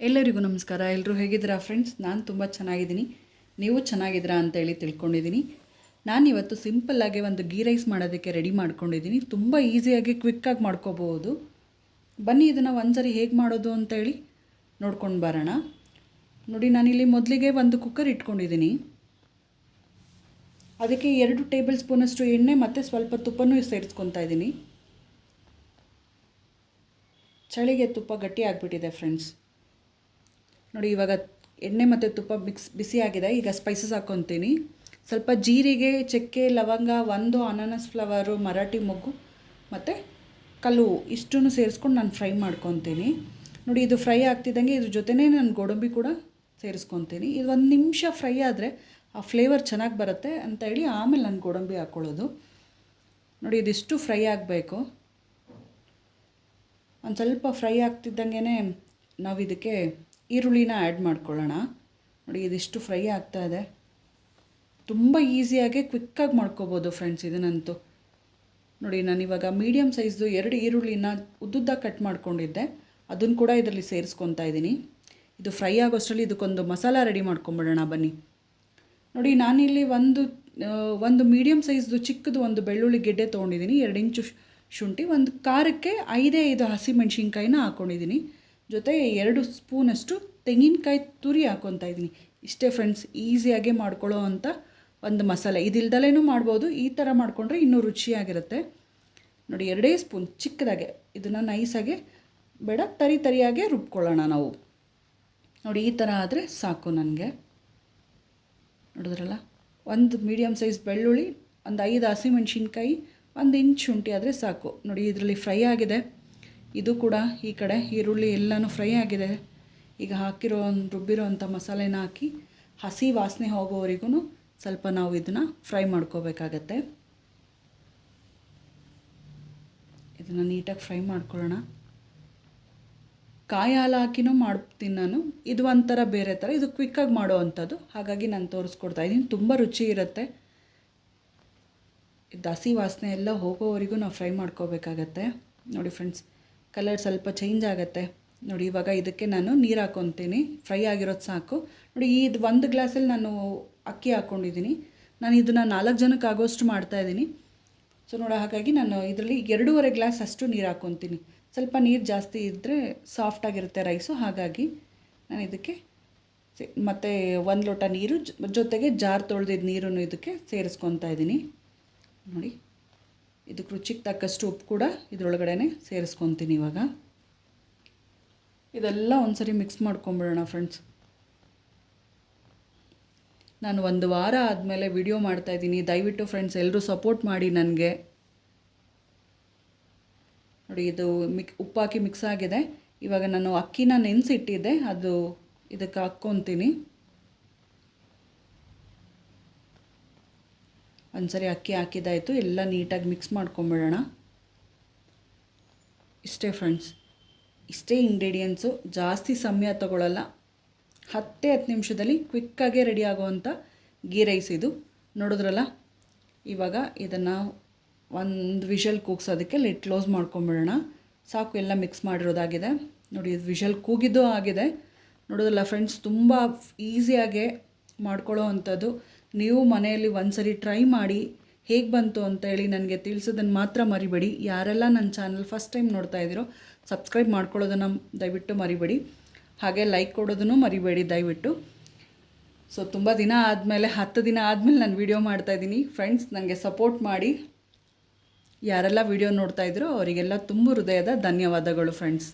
ಎಲ್ಲರಿಗೂ ನಮಸ್ಕಾರ. ಎಲ್ಲರೂ ಹೇಗಿದ್ದೀರಾ ಫ್ರೆಂಡ್ಸ್ ನಾನು ತುಂಬ ಚೆನ್ನಾಗಿದ್ದೀನಿ. ನೀವು ಚೆನ್ನಾಗಿದ್ದೀರಾ ಅಂತೇಳಿ ತಿಳ್ಕೊಂಡಿದ್ದೀನಿ. ನಾನಿವತ್ತು ಸಿಂಪಲ್ಲಾಗಿ ಒಂದು ಗೀ ರೈಸ್ ಮಾಡೋದಕ್ಕೆ ರೆಡಿ ಮಾಡ್ಕೊಂಡಿದ್ದೀನಿ. ತುಂಬ ಈಸಿಯಾಗಿ ಕ್ವಿಕ್ಕಾಗಿ ಮಾಡ್ಕೋಬೋದು ಬನ್ನಿ ಇದನ್ನು ಒಂದ್ಸರಿ ಹೇಗೆ ಮಾಡೋದು ಅಂತೇಳಿ ನೋಡ್ಕೊಂಡು ಬರೋಣ. ನೋಡಿ ನಾನಿಲ್ಲಿ ಮೊದಲಿಗೆ ಒಂದು ಕುಕ್ಕರ್ ಇಟ್ಕೊಂಡಿದ್ದೀನಿ. ಅದಕ್ಕೆ ಎರಡು ಟೇಬಲ್ ಸ್ಪೂನಷ್ಟು ಎಣ್ಣೆ ಮತ್ತು ಸ್ವಲ್ಪ ತುಪ್ಪನೂ ಸೇರಿಸ್ಕೊತಾ ಇದ್ದೀನಿ. ಚಳಿಗೆ ತುಪ್ಪ ಗಟ್ಟಿ ಆಗಿಬಿಟ್ಟಿದೆ ಫ್ರೆಂಡ್ಸ್ ನೋಡಿ, ಇವಾಗ ಎಣ್ಣೆ ಮತ್ತು ತುಪ್ಪ ಮಿಕ್ಸ್ ಬಿಸಿಯಾಗಿದೆ ಈಗ ಸ್ಪೈಸಸ್ ಹಾಕ್ಕೊತೀನಿ ಸ್ವಲ್ಪ ಜೀರಿಗೆ, ಚಕ್ಕೆ, ಲವಂಗ, ಒಂದು ಅನಾನಸ್ ಫ್ಲವರು ಮರಾಠಿ ಮೊಗ್ಗು ಮತ್ತು ಕಲ್ಲು ಇಷ್ಟನ್ನು ಸೇರಿಸ್ಕೊಂಡು ನಾನು ಫ್ರೈ ಮಾಡ್ಕೊತೀನಿ. ನೋಡಿ, ಇದು ಫ್ರೈ ಆಗ್ತಿದ್ದಂಗೆ ಇದ್ರ ಜೊತೆನೇ ನಾನು ಗೋಡಂಬಿ ಕೂಡ ಸೇರಿಸ್ಕೊತೀನಿ. ಇದು ಒಂದು ನಿಮಿಷ ಫ್ರೈ ಆದರೆ ಆ ಫ್ಲೇವರ್ ಚೆನ್ನಾಗಿ ಬರುತ್ತೆ ಅಂತ ಹೇಳಿ ಆಮೇಲೆ ನಾನು ಗೋಡಂಬಿ ಹಾಕ್ಕೊಳ್ಳೋದು ನೋಡಿ, ಇದಿಷ್ಟು ಫ್ರೈ ಆಗಬೇಕು. ಒಂದು ಸ್ವಲ್ಪ ಫ್ರೈ ಆಗ್ತಿದ್ದಂಗೆ ನಾವು ಇದಕ್ಕೆ ಈರುಳ್ಳಿನ ಆ್ಯಡ್ ಮಾಡ್ಕೊಳ್ಳೋಣ. ನೋಡಿ, ಇದಿಷ್ಟು ಫ್ರೈ ಆಗ್ತಾ ಇದೆ. ತುಂಬ ಈಸಿಯಾಗಿ ಕ್ವಿಕ್ಕಾಗಿ ಮಾಡ್ಕೋಬೋದು ಫ್ರೆಂಡ್ಸ್ ಇದನ್ನಂತೂ. ನೋಡಿ ನಾನಿವಾಗ ಮೀಡಿಯಮ್ ಸೈಜ್ದು ಎರಡು ಈರುಳ್ಳಿನ ಉದ್ದುದ್ದ ಕಟ್ ಮಾಡ್ಕೊಂಡಿದ್ದೆ. ಅದನ್ನು ಕೂಡ ಇದರಲ್ಲಿ ಸೇರಿಸ್ಕೊತಾ ಇದ್ದೀನಿ ಇದು ಫ್ರೈ ಆಗೋಷ್ಟರಲ್ಲಿ ಇದಕ್ಕೊಂದು ಮಸಾಲ ರೆಡಿ ಮಾಡ್ಕೊಂಬಿಡೋಣ, ಬನ್ನಿ. ನೋಡಿ ನಾನಿಲ್ಲಿ ಒಂದು ಒಂದು ಮೀಡಿಯಮ್ ಸೈಜ್ದು ಚಿಕ್ಕದು ಒಂದು ಬೆಳ್ಳುಳ್ಳಿ ಗೆಡ್ಡೆ ತೊಗೊಂಡಿದ್ದೀನಿ ಎರಡು ಇಂಚು ಶುಂಠಿ, ಒಂದು ಖಾರಕ್ಕೆ ಐದೇ ಐದು ಹಸಿಮೆಣ್ಸಿನ್ಕಾಯಿನ ಹಾಕ್ಕೊಂಡಿದ್ದೀನಿ ಜೊತೆಗೆ ಎರಡು ಸ್ಪೂನಷ್ಟು ತೆಂಗಿನಕಾಯಿ ತುರಿ ಹಾಕ್ಕೊತಾ ಇದ್ದೀನಿ. ಇಷ್ಟೇ ಫ್ರೆಂಡ್ಸ್ ಈಸಿಯಾಗಿ ಮಾಡ್ಕೊಳ್ಳೋ ಅಂಥ ಒಂದು ಮಸಾಲೆ. ಇದಿಲ್ದಲೇನೂ ಮಾಡ್ಬೋದು. ಈ ಥರ ಮಾಡಿಕೊಂಡ್ರೆ ಇನ್ನೂ ರುಚಿಯಾಗಿರುತ್ತೆ. ನೋಡಿ, ಎರಡೇ ಸ್ಪೂನ್ ಚಿಕ್ಕದಾಗೆ, ಇದನ್ನು ನೈಸಾಗೆ ಬೇಡ, ತರಿ ತರಿಯಾಗೆ ರುಬ್ಕೊಳ್ಳೋಣ ನಾವು. ನೋಡಿ, ಈ ಥರ ಆದರೆ ಸಾಕು ನನಗೆ. ನೋಡಿದ್ರಲ್ಲ? ಒಂದು ಮೀಡಿಯಮ್ ಸೈಜ್ ಬೆಳ್ಳುಳ್ಳಿ, ಒಂದು ಐದು ಹಸಿಮೆಣ್ಸಿನ್ಕಾಯಿ ಒಂದು ಇಂಚ್ ಶುಂಠಿ ಆದರೆ ಸಾಕು. ನೋಡಿ, ಇದರಲ್ಲಿ ಫ್ರೈ ಆಗಿದೆ. ಇದು ಕೂಡ ಈ ಕಡೆ ಈರುಳ್ಳಿ ಎಲ್ಲನೂ ಫ್ರೈ ಆಗಿದೆ. ಈಗ ಹಾಕಿರೋ ರುಬ್ಬಿರೋ ಅಂಥ ಮಸಾಲೆನ ಹಾಕಿ ಹಸಿ ವಾಸನೆ ಹೋಗೋವರೆಗೂ ಸ್ವಲ್ಪ ನಾವು ಇದನ್ನು ಫ್ರೈ ಮಾಡ್ಕೋಬೇಕಾಗತ್ತೆ. ಇದನ್ನು ನೀಟಾಗಿ ಫ್ರೈ ಮಾಡ್ಕೊಳ್ಳೋಣ. ಕಾಯಿ ಹಾಲು ಹಾಕಿನೂ ಮಾಡ್ತೀನಿ ನಾನು. ಇದು ಒಂಥರ ಬೇರೆ ಥರ ಇದು ಕ್ವಿಕ್ಕಾಗಿ ಮಾಡೋ ಅಂಥದ್ದು. ಹಾಗಾಗಿ ನಾನು ತೋರಿಸ್ಕೊಡ್ತಾ ಇದ್ದೀನಿ. ತುಂಬ ರುಚಿ ಇರುತ್ತೆ. ಇದು ಹಸಿ ವಾಸನೆ ಎಲ್ಲ ಹೋಗೋವರೆಗೂ ನಾವು ಫ್ರೈ ಮಾಡ್ಕೋಬೇಕಾಗತ್ತೆ. ನೋಡಿ ಫ್ರೆಂಡ್ಸ್ ಕಲರ್ ಸ್ವಲ್ಪ ಚೇಂಜ್ ಆಗುತ್ತೆ. ನೋಡಿ, ಇವಾಗ ಇದಕ್ಕೆ ನಾನು ನೀರು ಹಾಕ್ಕೊತೀನಿ ಫ್ರೈ ಆಗಿರೋದು ಸಾಕು. ನೋಡಿ ಇದು ಒಂದು ಗ್ಲಾಸಲ್ಲಿ ನಾನು ಅಕ್ಕಿ ಹಾಕ್ಕೊಂಡಿದ್ದೀನಿ ನಾನು ಇದನ್ನು ನಾಲ್ಕು ಜನಕ್ಕೆ ಆಗೋಷ್ಟು ಮಾಡ್ತಾಯಿದ್ದೀನಿ ಸೊ ನೋಡೋ ಹಾಗಾಗಿ ನಾನು ಇದರಲ್ಲಿ ಎರಡೂವರೆ ಗ್ಲಾಸ್ ಅಷ್ಟು ನೀರು ಹಾಕ್ಕೊತೀನಿ ಸ್ವಲ್ಪ ನೀರು ಜಾಸ್ತಿ ಇದ್ದರೆ ಸಾಫ್ಟಾಗಿರುತ್ತೆ ರೈಸು ಹಾಗಾಗಿ ನಾನು ಇದಕ್ಕೆ ಮತ್ತು ಒಂದು ಲೋಟ ನೀರು ಜೊತೆಗೆ ಜಾರ್ ತೊಳೆದಿದ್ದ ನೀರನ್ನು ಇದಕ್ಕೆ ಸೇರಿಸ್ಕೊತಾ ಇದ್ದೀನಿ ನೋಡಿ. ಇದಕ್ಕೆ ರುಚಿಗೆ ತಕ್ಕಷ್ಟು ಉಪ್ಪು ಕೂಡ ಇದರೊಳಗಡೆ ಸೇರಿಸ್ಕೊತೀನಿ ಇವಾಗ. ಇದೆಲ್ಲ ಒಂದ್ಸರಿ ಮಿಕ್ಸ್ ಮಾಡ್ಕೊಂಬಿಡೋಣ ಫ್ರೆಂಡ್ಸ್ ನಾನು ಒಂದು ವಾರ ಆದಮೇಲೆ ವಿಡಿಯೋ ಮಾಡ್ತಾಯಿದ್ದೀನಿ ದಯವಿಟ್ಟು ಫ್ರೆಂಡ್ಸ್ ಎಲ್ಲರೂ ಸಪೋರ್ಟ್ ಮಾಡಿ ನನಗೆ. ನೋಡಿ, ಇದು ಮಿಕ್ ಉಪ್ಪಾಕಿ ಮಿಕ್ಸ್ ಆಗಿದೆ. ಇವಾಗ ನಾನು ಅಕ್ಕಿನ ನೆನೆಸಿಟ್ಟಿದ್ದೆ. ಅದು ಇದಕ್ಕೆ ಹಾಕ್ಕೊತೀನಿ. ಒಂದ್ಸರಿ ಅಕ್ಕಿ ಹಾಕಿದ್ದಾಯಿತು, ಎಲ್ಲ ನೀಟಾಗಿ ಮಿಕ್ಸ್ ಮಾಡ್ಕೊಂಬಿಡೋಣ. ಇಷ್ಟೇ ಫ್ರೆಂಡ್ಸ್ ಇಷ್ಟೇ ಇಂಗ್ರೀಡಿಯೆಂಟ್ಸು ಜಾಸ್ತಿ ಸಮಯ ತಗೊಳ್ಳಲ್ಲ ಹತ್ತೇ ಹತ್ತು ನಿಮಿಷದಲ್ಲಿ ಕ್ವಿಕ್ಕಾಗೆ ರೆಡಿ ಆಗುವಂಥ ಗೀ ರೈಸ್ ಇದು. ನೋಡಿದ್ರಲ್ಲ, ಇವಾಗ ಇದನ್ನು ಒಂದು ವಿಷಲ್ ಕೂಗ್ಸೋದಕ್ಕೆ ಲೆಟ್ ಕ್ಲೋಸ್ ಮಾಡ್ಕೊಂಬಿಡೋಣ. ಸಾಕು, ಎಲ್ಲ ಮಿಕ್ಸ್ ಮಾಡಿರೋದಾಗಿದೆ. ನೋಡಿ, ಇದು ವಿಷಲ್ ಕೂಗಿದ್ದು ಆಗಿದೆ. ನೋಡೋದಲ್ಲ ಫ್ರೆಂಡ್ಸ್ ತುಂಬ ಈಸಿಯಾಗೆ ಮಾಡ್ಕೊಳ್ಳೋ ಅಂಥದ್ದು. ನೀವು ಮನೆಯಲ್ಲಿ ಒಂದ್ಸರಿ ಟ್ರೈ ಮಾಡಿ ಹೇಗೆ ಬಂತು ಅಂತ ಹೇಳಿ ನನಗೆ ತಿಳಿಸೋದನ್ನು ಮಾತ್ರ ಮರಿಬೇಡಿ. ಯಾರೆಲ್ಲ ನನ್ನ ಚಾನಲ್ ಫಸ್ಟ್ ಟೈಮ್ ನೋಡ್ತಾ ಇದ್ದೀರೋ ಸಬ್ಸ್ಕ್ರೈಬ್ ಮಾಡ್ಕೊಳ್ಳೋದನ್ನು ದಯವಿಟ್ಟು ಮರಿಬೇಡಿ. ಹಾಗೆ ಲೈಕ್ ಕೊಡೋದನ್ನು ಮರಿಬೇಡಿ ದಯವಿಟ್ಟು. ಸೊ ತುಂಬ ದಿನ ಆದಮೇಲೆ, ಹತ್ತು ದಿನ ಆದಮೇಲೆ ನಾನು ವೀಡಿಯೋ ಮಾಡ್ತಾಯಿದ್ದೀನಿ ಫ್ರೆಂಡ್ಸ್ ನನಗೆ ಸಪೋರ್ಟ್ ಮಾಡಿ. ಯಾರೆಲ್ಲ ವಿಡಿಯೋ ನೋಡ್ತಾ ಇದ್ರೋ ಅವರಿಗೆಲ್ಲ ತುಂಬ ಹೃದಯದ ಧನ್ಯವಾದಗಳು ಫ್ರೆಂಡ್ಸ್